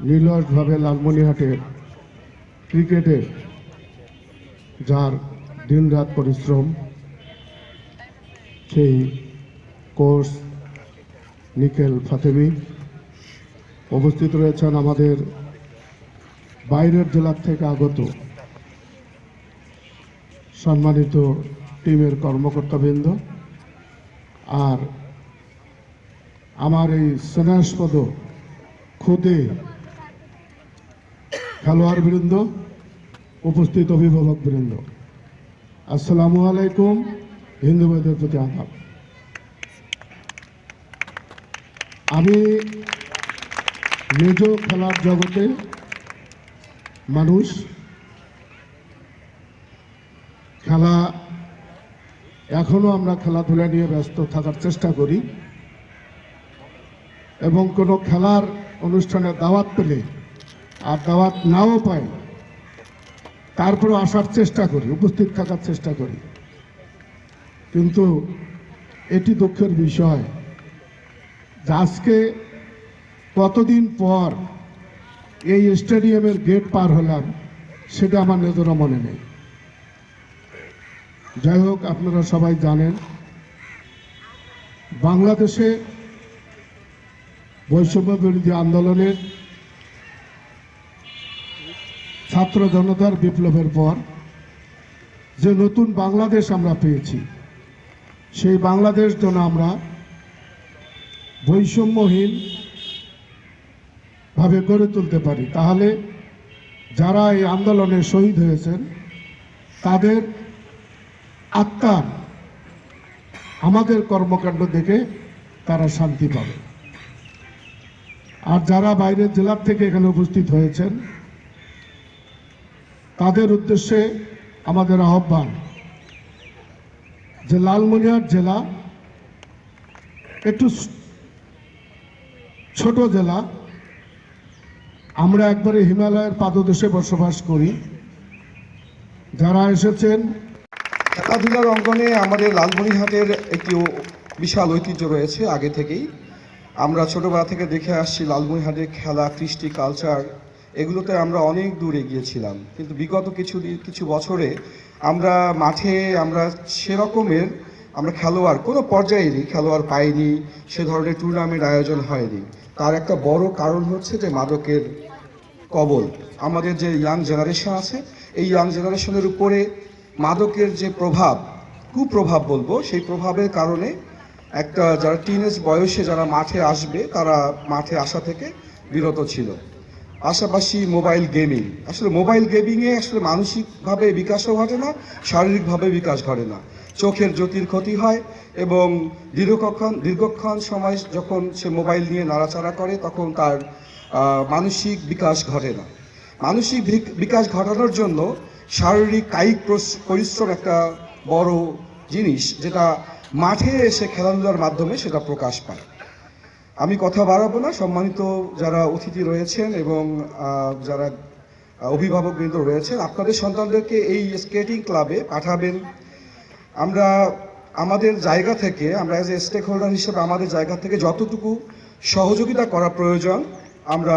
নির্লসভাবে লালমনিহাটের ক্রিকেটে যার দিনরাত পরিশ্রম, সেই কোর্স নিকেল ফাতেমি উপস্থিত রয়েছেন আমাদের বাইরের জেলার থেকে আগত সম্মানিত টিমের কর্মকর্তাবৃন্দ আর আমার এই স্নেহাস্পদ খুদে খেলোয়াড় বৃন্দ, উপস্থিত অভিভাবক বৃন্দ, আসসালামু আলাইকুম, হিন্দু ভাইদের প্রতি আদাব আমি নিজেও খেলার জগতে মানুষ, খেলা এখনও আমরা খেলাধুলা নিয়ে ব্যস্ত থাকার চেষ্টা করি, এবং কোনো খেলার অনুষ্ঠানে দাওয়াত পেলে আর দাওয়াত নাও পাই তারপরে আসার চেষ্টা করি, উপস্থিত থাকার চেষ্টা করি। কিন্তু এটি দুঃখের বিষয় যে আজকে কতদিন পর এই স্টেডিয়ামের গেট পার হলাম, সেটা আমার নিজেরও মনে নেই। যাই হোক, আপনারা সবাই জানেন, বাংলাদেশে বৈষম্য বিরোধী আন্দোলনের ছাত্র জনতার বিপ্লবের পর যে নতুন বাংলাদেশ আমরা পেয়েছি, সেই বাংলাদেশ যেন আমরা বৈষম্যহীন ভাবে গড়ে তুলতে পারি। তাহলে যারা এই আন্দোলনে শহীদ হয়েছেন, তাদের আত্মার আমাদের কর্মকাণ্ড দেখে তারা শান্তি পাবে। আর যারা বাইরের জেলার থেকে এখানে উপস্থিত হয়েছেন তাদের উদ্দেশ্যে আমাদের আহ্বান যে লালমনিরহাট জেলা, একটু ছোট জেলা, আমরা একবারে হিমালয়ের পাদদেশে বসবাস করি। যারা এসেছেন খেলাধুলার অঙ্গনে আমাদের লালমনিরহাটের একটি বিশাল ঐতিহ্য রয়েছে আগে থেকেই। আমরা ছোটবেলা থেকে দেখে আসছি লালমনিরহাটের খেলা, কৃষ্টি কালচার এগুলোতে আমরা অনেক দূরে গিয়েছিলাম কিন্তু বিগত কিছু কিছু বছরে আমরা মাঠে আমরা সেরকমের আমরা খেলোয়াড় কোনো পর্যায়েরই খেলোয়াড় পাইনি, সে ধরনের টুর্নামেন্ট আয়োজন হয়নি। তার একটা বড় কারণ হচ্ছে যে মাদকের কবল। আমাদের যে ইয়াং জেনারেশন আছে, এই ইয়াং জেনারেশনের উপরে মাদকের যে প্রভাব, কুপ্রভাব বলব, সেই প্রভাবের কারণে একটা যারা টিনেজ বয়সে যারা মাঠে আসবে, তারা মাঠে আসা থেকে বিরত ছিল। পাশাপাশি মোবাইল গেমিং। আসলে মোবাইল গেমিংয়ে আসলে মানসিকভাবে বিকাশও ঘটে না, শারীরিকভাবে বিকাশ ঘটে না। চোখের জ্যোতির ক্ষতি হয় এবং দীর্ঘক্ষণ দীর্ঘক্ষণ সময় যখন সে মোবাইল নিয়ে নাড়াচাড়া করে, তখন তার মানসিক বিকাশ ঘটে না। মানসিক বিকাশ ঘটানোর জন্য শারীরিক কায়িক পরিশ্রম একটা বড় জিনিস, যেটা মাঠে এসে খেলাধুলার মাধ্যমে সেটা প্রকাশ পায়। আমি কথা বাড়াবো না। সম্মানিত যারা অতিথি রয়েছেন এবং যারা অভিভাবকবৃন্দ রয়েছেন, আপনাদের সন্তানদেরকে এই স্কেটিং ক্লাবে পাঠাবেন। আমরা, আমাদের জায়গা থেকে, আমরা এজ এ স্টেক হোল্ডার হিসেবে আমাদের জায়গা থেকে যতটুকু সহযোগিতা করা প্রয়োজন, আমরা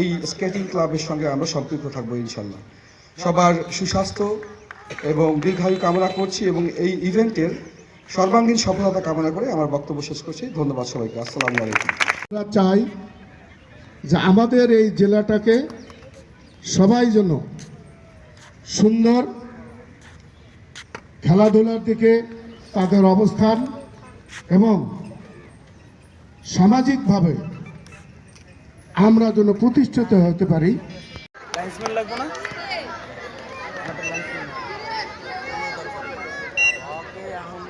এই স্কেটিং ক্লাবের সঙ্গে আমরা সম্পৃক্ত থাকব ইনশাল্লাহ সবার সুস্বাস্থ্য এবং দীর্ঘায়ু কামনা করছি এবং এই ইভেন্টের সর্বাঙ্গীন সফলতা কামনা করে আমার বক্তব্য শেষ করছি। ধন্যবাদ সবাইকে। আসসালামু আলাইকুম। আমরা চাই যে আমাদের এই জেলাটাকে সবাই যেন সুন্দর খেলাধুলার দিকে তাদের অবস্থান এবং সামাজিকভাবে আমরা যেন প্রতিষ্ঠিত হতে পারি। লাগবে না?